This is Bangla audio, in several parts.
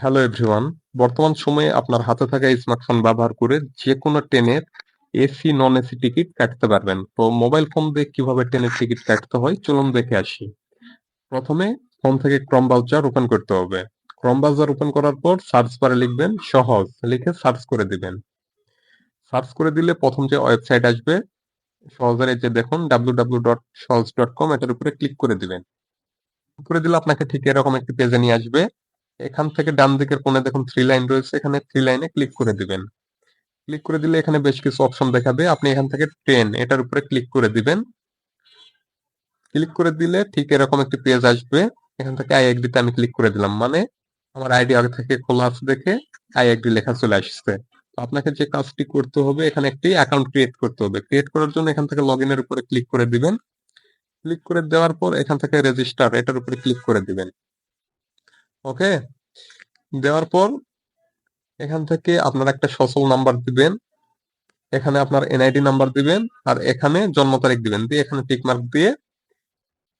হ্যালো এভরিওয়ান বর্তমান সময়ে আপনার হাতে থাকা স্মার্টফোন ব্যবহার করে যে কোনো ট্রেনের এসি নন এসি টিকিট কাটতে পারবেন। তো মোবাইল ফোন দিয়ে কীভাবে ট্রেনের টিকিট কাটতে হয়, চলুন দেখে আসি। প্রথমে ফোন থেকে ক্রম ব্রাউজার ওপেন করতে হবে। ক্রম ব্রাউজার ওপেন করার পর সার্চ বারে লিখবেন, সহজ। লিখে সার্চ করে দিবেন। সার্চ করে দিলে প্রথম যে ওয়েবসাইট আসবে সহজের যে দেখুন W W dot Shohoz dot com এটার উপরে ক্লিক করে দিবেন। করে দিলে আপনাকে ঠিক এরকম একটি পেজে নিয়ে আসবে। এখান থেকে ডান দিকের কোণে দেখুন থ্রি লাইন রয়েছে। এখানে থ্রি লাইনে ক্লিক করে দিবেন। ক্লিক করে দিলে এখানে বেশ কিছু অপশন দেখাবে। আপনি এখান থেকে ট্রেন এটার উপরে ক্লিক করে দিবেন। ক্লিক করে দিলে ঠিক এরকম একটি পেজ আসবে। এখান থেকে আই তে আমি ক্লিক করে দিলাম। মানে আমার আইডি আগে থেকে খোলা আছে দেখে আই লেখা চলে আসছে। আপনাকে যে কাজটি করতে হবে, এখানে একটি অ্যাকাউন্ট ক্রিয়েট করতে হবে। ক্রিয়েট করার জন্য এখান থেকে লগ ইনের উপরে ক্লিক করে দিবেন। ক্লিক করে দেওয়ার পর এখান থেকে রেজিস্টার এটার উপরে ক্লিক করে দিবেন। ওকে? দেওয়ার পর এখান থেকে আপনার একটা সচল নাম্বার দিবেন। এখানে আপনার এনআইডি নাম্বার দিবেন আর এখানে জন্ম তারিখ দিবেন। দিয়ে এখানে টিকমার্ক দিয়ে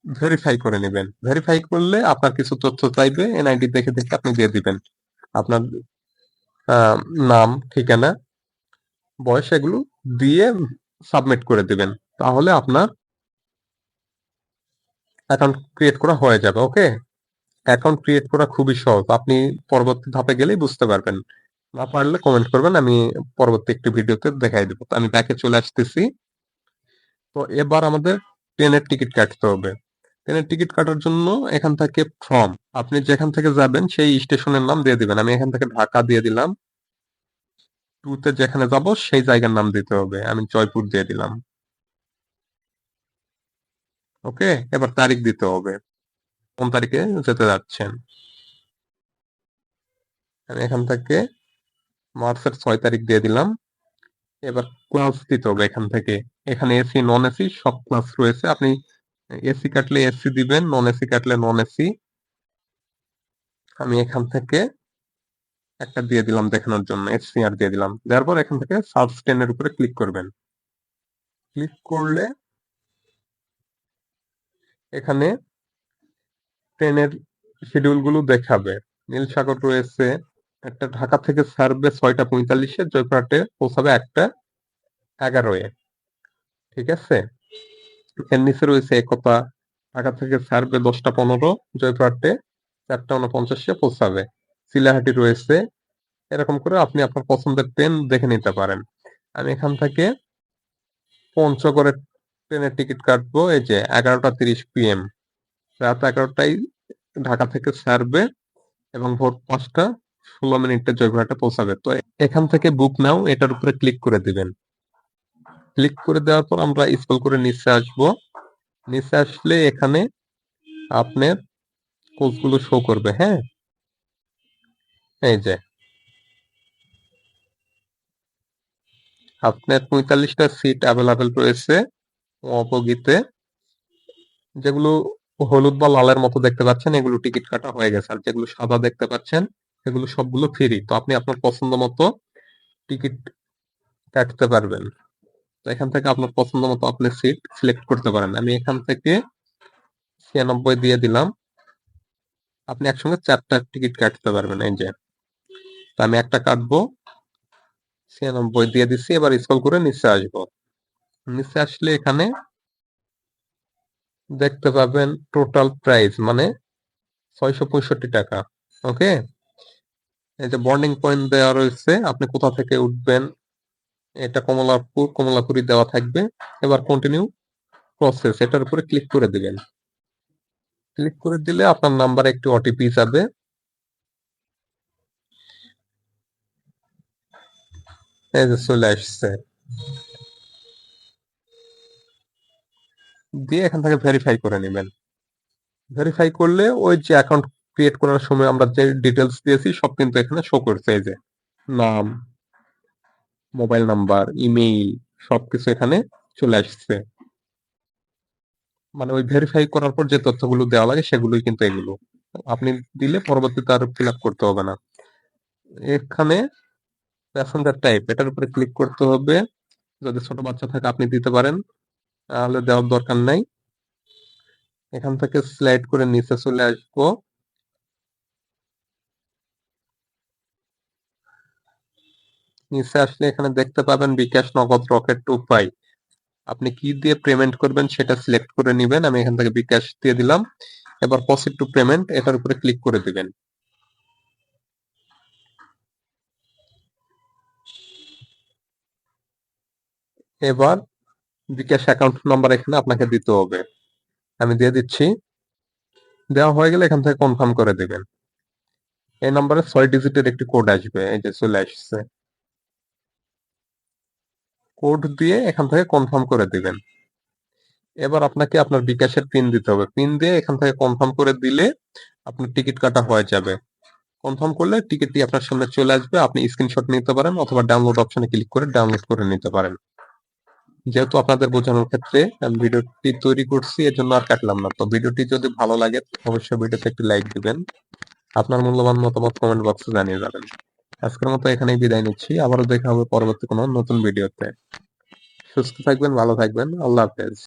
ভেরিফাই করে নেবেন। ভেরিফাই করলে আপনার কিছু তথ্য চাইবে এনআইডি দেখে দেখে আপনি দিয়ে দিবেন। আপনার নাম, ঠিকানা, বয়স এগুলো দিয়ে সাবমিট করে দিবেন। তাহলে আপনার অ্যাকাউন্ট ক্রিয়েট করা হয়ে যাবে, ওকে? অ্যাকাউন্ট ক্রিয়েট করা খুবই সহজ। আপনি পরবর্তী ধাপে গেলেই বুঝতে পারবেন। না পারলে কমেন্ট করবেন, আমি পরবর্তী একটি ভিডিওতে দেখাই দেবো। আমি ব্যাকে চলে আসতেছি। তো এবার আমাদের ট্রেনের টিকিট কাটতে হবে। ট্রেনের টিকিট কাটার জন্য এখান থেকে ফর্ম আপনি যেখান থেকে যাবেন সেই স্টেশনের নাম দিয়ে দিবেন। আমি এখান থেকে ঢাকা দিয়ে দিলাম। টুতে যেখানে যাব সেই জায়গার নাম দিতে হবে। আমি জয়পুর দিয়ে দিলাম। ওকে এবার তারিখ দিতে হবে। কোন তারিখে যেতে যাচ্ছেন? আমি এখান থেকে মার্চের ছয় তারিখ দিয়ে দিলাম। এবার ক্লাস দিতে হবে এখান থেকে। এখানে এসি নন এসি সব ক্লাস রয়েছে। আপনি এসি কাটলে এসি দিবেন নন এসি কাটলে নন এসি আমি এখান থেকে একটা দিয়ে দিলাম দেখানোর জন্য এসি আর দিয়ে দিলাম। দেওয়ার পর এখান থেকে সার্চ টেনের উপরে ক্লিক করবেন। ক্লিক করলে এখানে ট্রেনের শিডিউলগুলো দেখাবে। নীলসাগর রয়েছে একটা, ঢাকা থেকে সার্ভে ছয়টা পঁয়তাল্লিশে, জয়পুরহাটে পৌঁছাবে একটা, এগারোয়। ঠিক আছে? এর নিচে রয়েছে একতা, ঢাকা থেকে সার্ভে দশটা পনেরো, জয়পুরহাটে চারটা উনপঞ্চাশে পৌঁছাবে। শিলাহাটি রয়েছে। এরকম করে আপনি আপনার পছন্দের ট্রেন দেখে নিতে পারেন। আমি এখান থেকে পঞ্চগড়ের ট্রেনের টিকিট কাটবো, এই যে এগারোটা তিরিশ পিএম রাত এগারোটায় ঢাকা থেকে ছাড়বে এবং ভোর পাঁচটা ষোলো মিনিটে জয়পুরহাটে পৌঁছাবে। তো এখান থেকে বুক নাও, এটার উপরে ক্লিক করে দিবেন। ক্লিক করে দেওয়ার পর আমরা স্কুল করে নিচে আসব। নিচে আসলে এখানে আপনার কোচগুলো শো করবে হ্যাঁ? এই যে। আপনার পঁয়তাল্লিশটা সিট অ্যাভেলেবেল রয়েছে অবগীতে যেগুলো হলুদ বা লালের মতো দেখতে পাচ্ছেন, এগুলো টিকিট কাটা হয়ে গেছে। আর যেগুলো সাদা দেখতে পাচ্ছেন এগুলো সবগুলো ফ্রি তো আপনি আপনার পছন্দ মতো টিকিট কাটতে পারবেন। তো এখান থেকে আপনার পছন্দ মতো আপনি সিট সিলেক্ট করতে পারেন। আমি এখান থেকে ছিয়ানব্বই দিয়ে দিলাম। আপনি একসঙ্গে চারটা টিকিট কাটতে পারবেন, এই যে। তো আমি একটা কাটবো। ছিয়ানব্বই দিয়ে দিচ্ছি এবার স্কল করে নিচে আসব। নিচে আসলে এখানে দেখতে পাবেন টোটাল প্রাইস মানে ছয়শো পঁয়ষট্টি টাকা ওকে এই যে বর্ডিং পয়েন্ট দেওয়া রয়েছে, আপনি কোথা থেকে উঠবেন, এটা কমলাপুর, কমলাপুরি দেওয়া থাকবে। এবার কন্টিনিউ প্রসেস এটার উপরে ক্লিক করে দিবেন। ক্লিক করে দিলে আপনার নাম্বারে একটি ওটিপি যাবে। এই যে চলে আসছে। দিয়ে এখান থেকে ভেরিফাই করে নেবেন। ভেরিফাই করলে ওই যে অ্যাকাউন্ট ক্রিয়েট করার সময় আমরা যে ডিটেলস দিয়েছি, সব কিন্তু এখানে শো করছে, এই যে নাম মোবাইল নাম্বার ইমেইল সবকিছু এখানে চলে আসছে। মানে ওই ভেরিফাই করার পর যে তথ্যগুলো দেওয়া লাগে, সেগুলোই কিন্তু এগুলো। আপনি দিলে পরবর্তীতে আর ফিল করতে হবে না। এখানে প্যাসেঞ্জার টাইপ এটার উপরে ক্লিক করতে হবে। যদি ছোট বাচ্চা থাকে, আপনি দিতে পারেন। তাহলে দেওয়ার দরকার নাই। এখান থেকে স্লাইড করে নিচে চলে আসব। নিচে আসলে এখানে দেখতে পাবেন বিকাশ নগদ রকেট টু উপায় আপনি কি দিয়ে পেমেন্ট করবেন সেটা সিলেক্ট করে নেবেন। আমি এখান থেকে বিকাশ দিয়ে দিলাম। এবার প্রসিড টু পেমেন্ট এটার উপরে ক্লিক করে দিবেন। এবার বিকাশ অ্যাকাউন্ট নাম্বার এখানে আপনাকে দিতে হবে। আমি দিয়ে দিচ্ছি। দেওয়া হয়ে গেলে এখান থেকে কনফার্ম করে দেবেন। এই নাম্বারে ছয় ডিজিটের একটি কোড আসবে, এই যে চলে আসছে। কোড দিয়ে এখান থেকে কনফার্ম করে দিবেন। এবার আপনাকে আপনার বিকাশের পিন দিতে হবে। পিন দিয়ে এখান থেকে কনফার্ম করে দিলে আপনার টিকিট কাটা হয়ে যাবে। কনফার্ম করলে টিকিটটি আপনার সামনে চলে আসবে। আপনি স্ক্রিনশট নিতে পারেন অথবা ডাউনলোড অপশনে ক্লিক করে ডাউনলোড করে নিতে পারেন। যেহেতু আপনাদের বোঝানোর ক্ষেত্রে আমি ভিডিওটি তৈরি করছি এর জন্য আর কাটলাম না। তো ভিডিওটি যদি ভালো লাগে, অবশ্যই ভিডিওতে একটি লাইক দিবেন। আপনার মূল্যবান মতামত কমেন্ট বক্সে জানিয়ে যাবেন। আজকের মতো এখানেই বিদায় নিচ্ছি। আবারও দেখা হবে পরবর্তী কোনো নতুন ভিডিওতে। সুস্থ থাকবেন, ভালো থাকবেন। আল্লাহ হাফেজ।